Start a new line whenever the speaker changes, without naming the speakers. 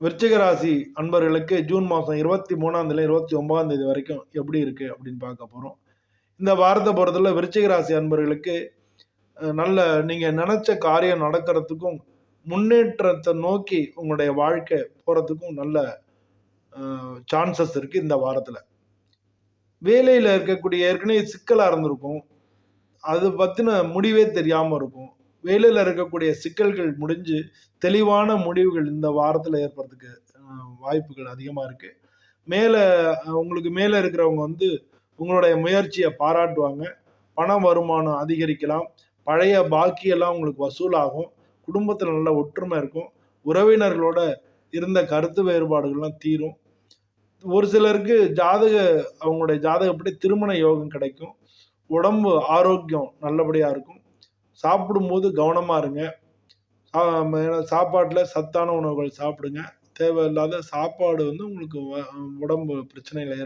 விருச்சிக ராசி அன்பர்களுக்கு ஜூன் மாதம் இருபத்தி மூணாம் தேதி இருபத்தி ஒன்பதாம் தேதி வரைக்கும் எப்படி இருக்கு அப்படின்னு பார்க்க போகிறோம் இந்த வாரத்தை பொறுத்தவரை விருச்சிக ராசி அன்பர்களுக்கு நல்ல நீங்கள் நினச்ச காரியம் நடக்கிறதுக்கும் முன்னேற்றத்தை நோக்கி உங்களுடைய வாழ்க்கை போகிறதுக்கும் நல்ல சான்சஸ் இருக்குது இந்த வாரத்தில். வேலையில் இருக்கக்கூடிய ஏற்கனவே சிக்கலாக இருந்திருக்கும். அது பற்றின முடிவே தெரியாமல் இருக்கும். வேலையில் இருக்கக்கூடிய சிக்கல்கள் முடிஞ்சு தெளிவான முடிவுகள் இந்த வாரத்தில் ஏற்படுறதுக்கு வாய்ப்புகள் அதிகமாக இருக்குது மேலே உங்களுக்கு மேலே இருக்கிறவங்க வந்து உங்களுடைய முயற்சியை பாராட்டுவாங்க. பண வருமானம் அதிகரிக்கலாம். பழைய பாக்கியெல்லாம் உங்களுக்கு வசூலாகும். குடும்பத்தில் நல்ல ஒற்றுமை இருக்கும். உறவினர்களோட இருந்த கருத்து வேறுபாடுகள்லாம் தீரும். ஒரு சிலருக்கு ஜாதக அவங்களுடைய ஜாதகப்படி திருமண யோகம் கிடைக்கும். உடம்பு ஆரோக்கியம் நல்லபடியாக இருக்கும். சாப்பிடும்போது கவனமாக இருங்க. சாப்பாட்டில் சத்தான உணவுகள் சாப்பிடுங்க. தேவையில்லாத சாப்பாடு வந்து உங்களுக்கு உடம்பு பிரச்சனைகளை